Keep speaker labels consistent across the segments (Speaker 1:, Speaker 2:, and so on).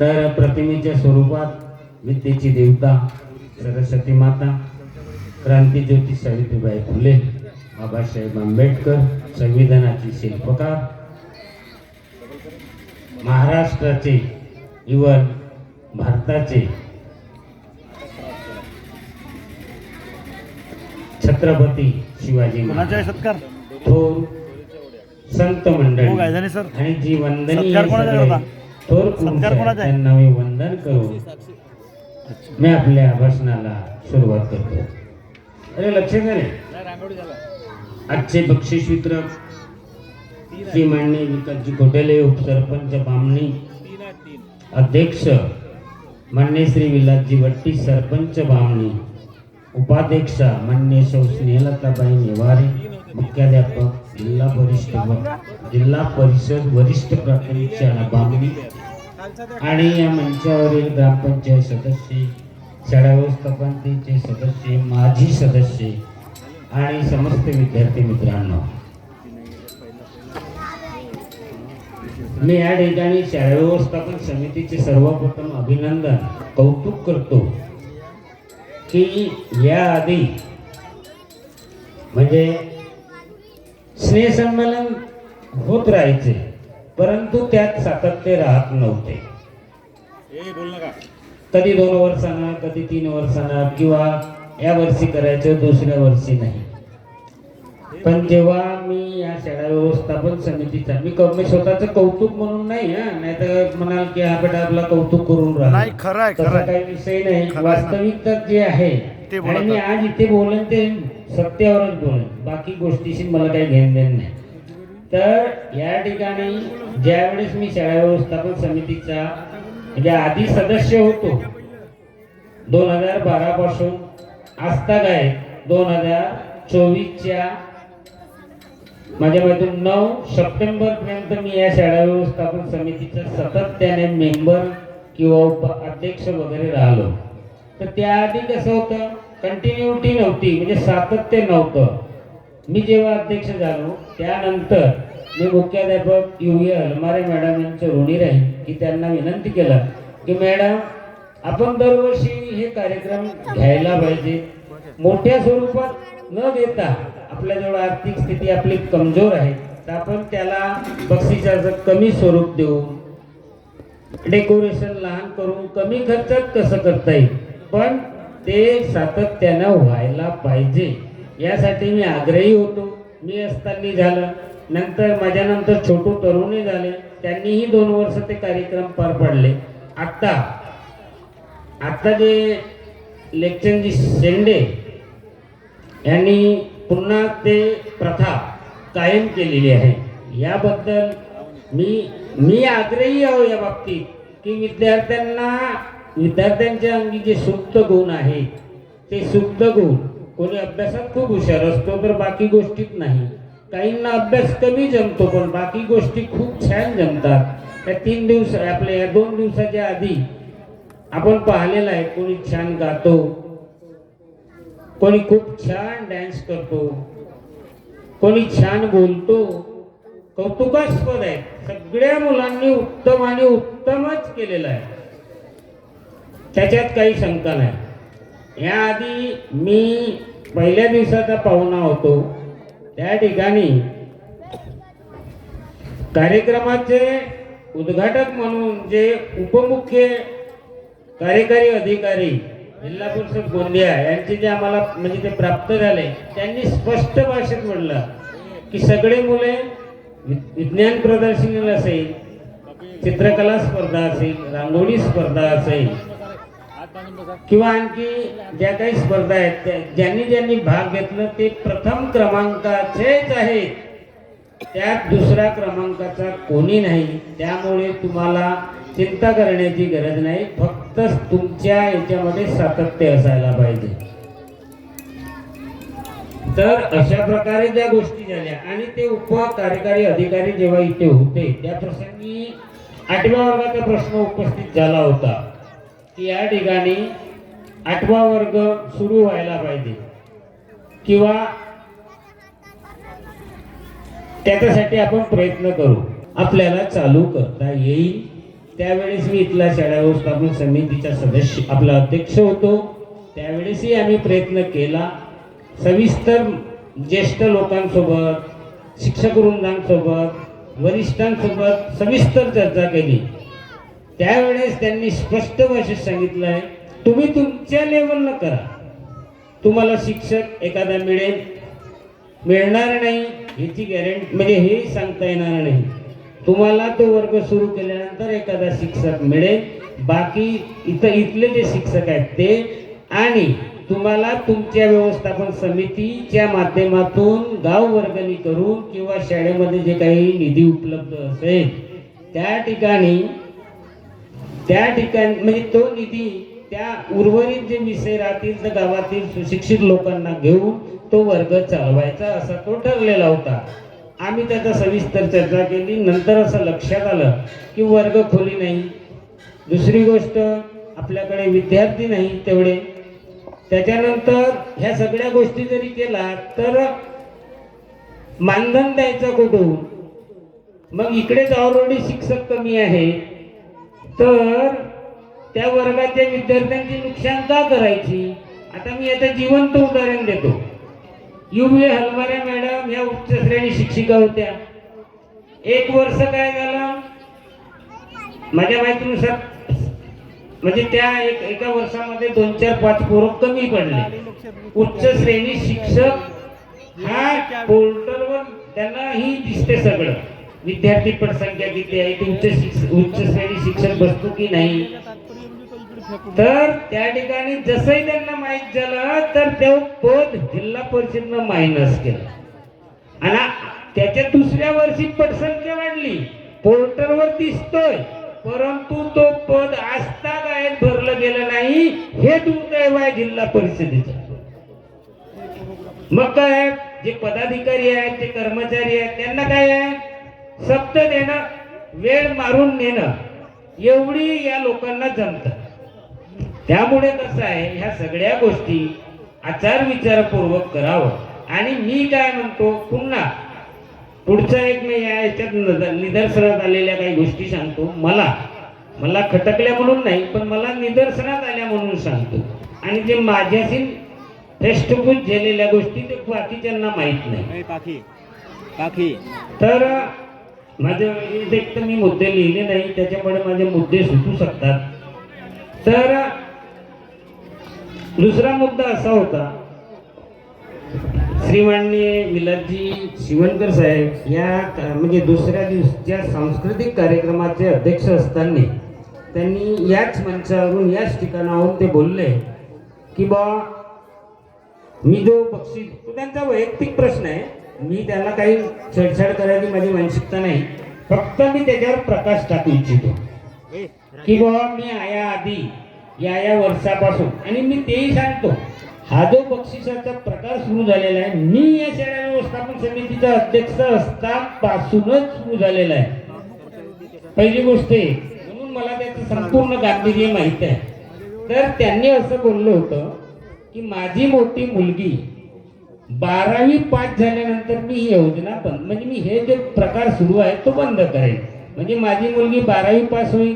Speaker 1: तर प्रतिमेच्या स्वरूपात विद्येची देवता सरस्वती माता क्रांतीज्योती सावित्रीबाई फुले बाबासाहेब आंबेडकर संविधानाचे शिल्पकार महाराष्ट्राचे इवन भारताचे छत्रपती शिवाजी थोर संत
Speaker 2: हो
Speaker 1: मंडळी.
Speaker 2: काय झाले सर.
Speaker 1: आणि जी वंदनीय थोर? त्यांना मी वंदन करून मी आपल्या भाषणाला सुरुवात करतो. अरे लक्ष करे. आजचे बक्षीस वितरक श्री मान्य विकासजी कोटेले उपसरपंच बामणी अध्यक्ष मान्य श्री विलासजी वट्टी सरपंच बामणी उपाध्यक्षा मान्य सौ स्नेहलताबाई नेवारे मुख्याध्यापक जिल्हा वरिष्ठ जिल्हा परिषद वरिष्ठ प्राथमिक शाळा बामणी आणि या मंचावरील ग्रामपंचायत सदस्य शाळा व्यवस्थापनतेचे सदस्य माजी सदस्य आणि समस्त विद्यार्थी मित्रांनो. मी या ठिकाणी शाळा व्यवस्थापन समितीचे सर्वप्रथम अभिनंदन कौतुक करतो की याआधी म्हणजे स्नेहसंमेलन होत राहायचे परंतु त्यात सातत्य राहत नव्हते. कधी दोन वर्षानं कधी तीन वर्षानं किंवा या वर्षी करायचं दुसऱ्या वर्षी नाही. पण जेव्हा मी या शाळा व्यवस्थापन समितीचा मी मी स्वतःचं कौतुक म्हणून नाही हा नाही तर म्हणाल की हा बेटा आपला कौतुक करून
Speaker 2: आहे
Speaker 1: काही विषय नाही. वास्तविकता जे आहे आणि मी. आज इथे बोलेन ते सत्यावरच बोलणं बाकी गोष्टीशी मला काही घेण देण नाही. तर या ठिकाणी ज्यावेळेस मी शाळा व्यवस्थापन समितीचा म्हणजे आधी सदस्य होतो दोन हजार बारा पासून आजता काय? दोन हजार चोवीसच्या माझ्या माहितून नऊ सप्टेंबरपर्यंत मी या शाळा व्यवस्थापन समितीचा सातत्याने मेंबर किंवा उप अध्यक्ष वगैरे राहिलो. तर त्याआधी कसं होतं? कंटिन्युटी नव्हती म्हणजे सातत्य नव्हतं. मी जेव्हा अध्यक्ष झालो त्यानंतर मी मुख्याध्यापक यू ए अलमारे मॅडम यांचं ऋणी राहील की त्यांना विनंती केला की मॅडम आपण दरवर्षी हे कार्यक्रम घ्यायला पाहिजे. मोठ्या स्वरूपात न देता आपल्याजवळ आर्थिक स्थिती आपली कमजोर आहे तर आपण त्याला बक्षिसाचं कमी स्वरूप देऊ. डेकोरेशन लहान करून कमी खर्चात कसं करता येईल? पण ते सातत्यानं व्हायला पाहिजे. यासाठी मी आग्रही होतो. मी असताना झालं. नंतर माझ्यानंतर छोटू तरुणी झाले. त्यांनीही दोन वर्ष ते कार्यक्रम पार पाडले. आत्ता आत्ता जे लेक्चरजी शेंडे यांनी पुन्हा ते प्रथा कायम केलेली आहे. याबद्दल मी मी आग्रही आहो या बाबतीत की विद्यार्थ्यांना विद्यार्थ्यांच्या अंगी जे सुप्त गुण आहेत ते सुप्त गुण कोणी अभ्यासात खूप हुशार असतो तर बाकी गोष्टीत नाही. काहींना अभ्यास कमी जमतो पण बाकी गोष्टी खूप छान जमतात. त्या तीन दिवस आपल्या या दोन दिवसाच्या आधी आपण पाहिलेलं आहे कोणी छान गातो कोणी खूप छान डॅन्स करतो कोणी छान बोलतो. कौतुकास्पद आहे. सगळ्या मुलांनी उत्तम आणि उत्तमच केलेलं आहे. त्याच्यात काही शंका नाही. याआधी मी पहिल्या दिवसाचा पाहुणा होतो. त्या ठिकाणी कार्यक्रमाचे उद्घाटक म्हणून जे उपमुख्य कार्यकारी अधिकारी जिल्हा परिषद गोंदिया यांचे जे आम्हाला म्हणजे ते प्राप्त झाले त्यांनी स्पष्ट भाषेत म्हणलं की सगळे मुले वि- विज्ञान प्रदर्शनीला असेल चित्रकला स्पर्धा असेल रांगोळी स्पर्धा असेल किंवा आणखी ज्या काही स्पर्धा आहेत त्या ज्यांनी ज्यांनी भाग घेतला ते प्रथम क्रमांकाचेच आहेत. त्यात दुसऱ्या क्रमांकाचा कोणी नाही. त्यामुळे तुम्हाला चिंता करण्याची गरज नाही. फक्त तुमच्या याच्यामध्ये सातत्य असायला पाहिजे. तर अशा प्रकारे ज्या गोष्टी झाल्या आणि ते उप कार्यकारी अधिकारी जेव्हा इथे होते त्या प्रसंगी आठव्या वर्गाचा प्रश्न उपस्थित झाला होता. की या ठिकाणी आठवा वर्ग सुरू व्हायला पाहिजे. किंवा त्याच्यासाठी आपण प्रयत्न करू. आपल्याला चालू करता येईल. त्यावेळेस मी इथला शाळा व्यवस्थापन समितीचा सदस्य आपला अध्यक्ष होतो. त्यावेळेसही आम्ही प्रयत्न केला. सविस्तर ज्येष्ठ लोकांसोबत शिक्षक वृंदांसोबत वरिष्ठांसोबत सविस्तर चर्चा केली. त्यावेळेस त्यांनी स्पष्ट भाषेत सांगितलं आहे तुम्ही तुमच्या लेवलला करा. तुम्हाला शिक्षक एखादा मिळेल. मिळणार नाही ह्याची गॅरंटी म्हणजे हे सांगता येणार नाही. तुम्हाला तो वर्ग सुरू केल्यानंतर एखादा शिक्षक मिळेल. बाकी इथं इथले जे शिक्षक आहेत ते आणि तुम्हाला तुमच्या व्यवस्थापन समितीच्या माध्यमातून गाव वर्गणी करून किंवा शाळेमध्ये जे काही निधी उपलब्ध असेल त्या ठिकाणी त्या ठिकाणी म्हणजे तो निधी त्या उर्वरित जे विषय राहतील तर गावातील सुशिक्षित लोकांना घेऊन तो वर्ग चालवायचा असा तो ठरलेला होता. आम्ही त्याचा सविस्तर चर्चा केली. नंतर असं लक्षात आलं की वर्ग खोली नाही. दुसरी गोष्ट आपल्याकडे विद्यार्थी नाही तेवढे. त्याच्यानंतर ह्या सगळ्या गोष्टी जरी केला तर मानधन द्यायचं कुठून? मग इकडेच ऑलरेडी शिक्षक कमी आहे. तर त्या वर्गाच्या विद्यार्थ्यांची नुकसान का करायची? आता मी आता जिवंत उदाहरण देतो. यू ए हलवारे मॅडम ह्या उच्च श्रेणी शिक्षिका होत्या. एक वर्ष काय झालं? माझ्या माहितीनुसार म्हणजे त्या एक एका वर्षामध्ये दोन चार पाच पोरं कमी पडले. उच्च श्रेणी शिक्षक हा पोर्टलवर त्यांना ही दिसते सगळं. विद्यार्थी पटसंख्या किती आहे? ते उच्च उच्च श्रेणी शिक्षण बसतो की नाही? तर त्या ठिकाणी जसंही त्यांना माहीत झालं तर ते पद जिल्हा परिषदनं मायनस केलं. आणि त्याच्या दुसऱ्या वर्षी पटसंख्या वाढली. पोर्टलवर दिसतोय. परंतु तो पद आस्था काय भरलं गेलं नाही. हे दुर्दैव आहे जिल्हा परिषदेचं. मग काय जे पदाधिकारी आहेत जे कर्मचारी आहेत त्यांना काय आहे? सप्त देणं वेळ मारून नेणं एवढी या लोकांना जमतं. त्यामुळे कसं आहे ह्या सगळ्या गोष्टी आचार विचारपूर्वक करावं. आणि मी काय म्हणतो पुन्हा पुढचा एक मी या याच्यात नद- निदर्शनात आलेल्या काही गोष्टी सांगतो. मला मला खटकल्या म्हणून नाही पण मला निदर्शनात आल्या म्हणून सांगतो. आणि जे माझ्याशी फेस्टबुक झालेल्या गोष्टी ते बाकीच्यांना माहीत नाही. तर माझे म्हणजे एक तर मी मुद्दे लिहिले नाही त्याच्यामुळे माझे मुद्दे सुटू शकतात. तर दुसरा मुद्दा असा होता श्रीमान्य मिलादजी शिवणकर साहेब या म्हणजे दुसऱ्या दिवसच्या सांस्कृतिक कार्यक्रमाचे अध्यक्ष असताना त्यांनी याच मंचावरून याच ठिकाणावरून ते बोलले की बा मी जो बक्षीस तो त्यांचा वैयक्तिक प्रश्न आहे मी त्याला काही छेडछाड करायची माझी मानसिकता नाही. फक्त मी त्याच्यावर प्रकाश टाकू इच्छितो. की बाबा मी आया आधी या या वर्षापासून आणि मी तेही सांगतो हा जो बक्षिसाचा प्रकार सुरू झालेला आहे मी या शाळा व्यवस्थापन समितीचा अध्यक्ष असतापासूनच सुरू झालेला आहे. पहिली गोष्ट आहे म्हणून मला त्याचं संपूर्ण गांभीर्य माहीत आहे. तर त्यांनी असं बोललं होतं की माझी मोठी मुलगी बारावी पास झाल्यानंतर मी ही योजना बंद म्हणजे मी हे जे प्रकार सुरू आहे तो बंद करेन. म्हणजे माझी मुलगी बारावी पास होईल.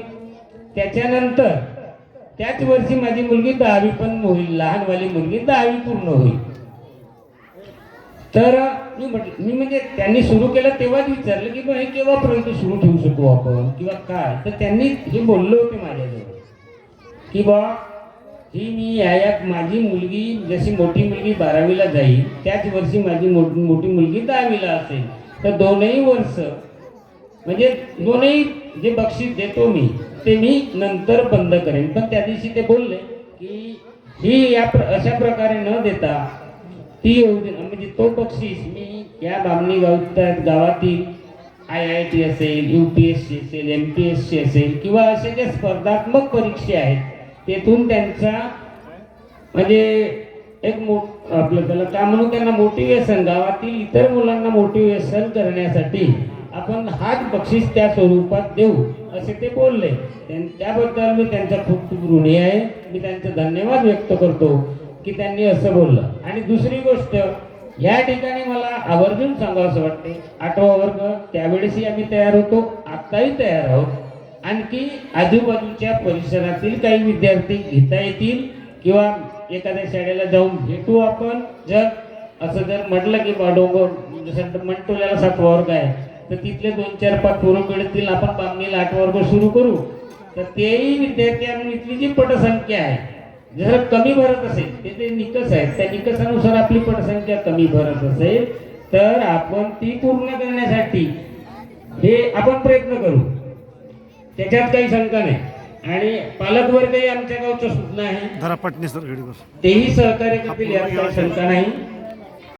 Speaker 1: त्याच्यानंतर त्याच वर्षी माझी मुलगी दहावी पण होईल. लहानवाली मुलगी दहावी पूर्ण होईल. तर मी म्हटलं मी म्हणजे त्यांनी सुरू केलं तेव्हाच विचारलं की बा हे केव्हापर्यंत सुरू ठेवू शकू आपण? किंवा काय? तर त्यांनी हे बोलले होते माझ्याजवळ. की बा ही मी या या माझी मुलगी जशी मोठी मुलगी बारावीला जाईल त्याच वर्षी माझी मोठी मोठी मुलगी दहावीला असेल. तर दोनही वर्ष म्हणजे दोनही जे बक्षीस देतो मी ते मी नंतर बंद करेन. पण त्या दिवशी ते बोलले की ही या प्र अशा प्रकारे न देता ती योजना म्हणजे तो बक्षीस मी या बामणी गाव गावातील आय आय टी असेल यू पी एस सी असेल एम पी एस सी असेल किंवा असे जे स्पर्धात्मक परीक्षा आहेत तेथून त्यांचा म्हणजे एक मो आपलं त्याला काय म्हणून त्यांना मोटिवेशन गावातील इतर मुलांना मोटिवेशन करण्यासाठी आपण हाच बक्षीस त्या स्वरूपात देऊ असे ते बोलले. त्यां- त्याबद्दल मी त्यांचा खूप खूप ऋणी आहे. मी त्यांचा धन्यवाद व्यक्त करतो की त्यांनी असं बोललं. आणि दुसरी गोष्ट या ठिकाणी मला आवर्जून सांगावं असं वाटते. आठवा वर्ग त्यावेळेसही आम्ही तयार होतो आत्ताही तयार आहोत. आणखी आजूबाजूच्या परिसरातील काही विद्यार्थी घेता येतील किंवा एखाद्या शाळेला जाऊन भेटू आपण. जर असं जर म्हटलं की बा डोंगर जसं मंटोल्याला सातवा वर्ग आहे तर तिथले दोन चार पाच पोरं मिळतील आपण बामणीला आठ वर्ग सुरू करू. तर तेही विद्यार्थी आणि इथली जी पटसंख्या आहे जर कमी भरत असेल ते जे निकष आहेत त्या निकषानुसार आपली पटसंख्या कमी भरत असेल तर आपण ती पूर्ण करण्यासाठी हे आपण प्रयत्न करू. त्याच्यात काही शंका नाही. आणि पालकवर्गही आमच्या गावचं सुद्धा आहे. तेही सहकार्य करतील यात काही शंका. नाही.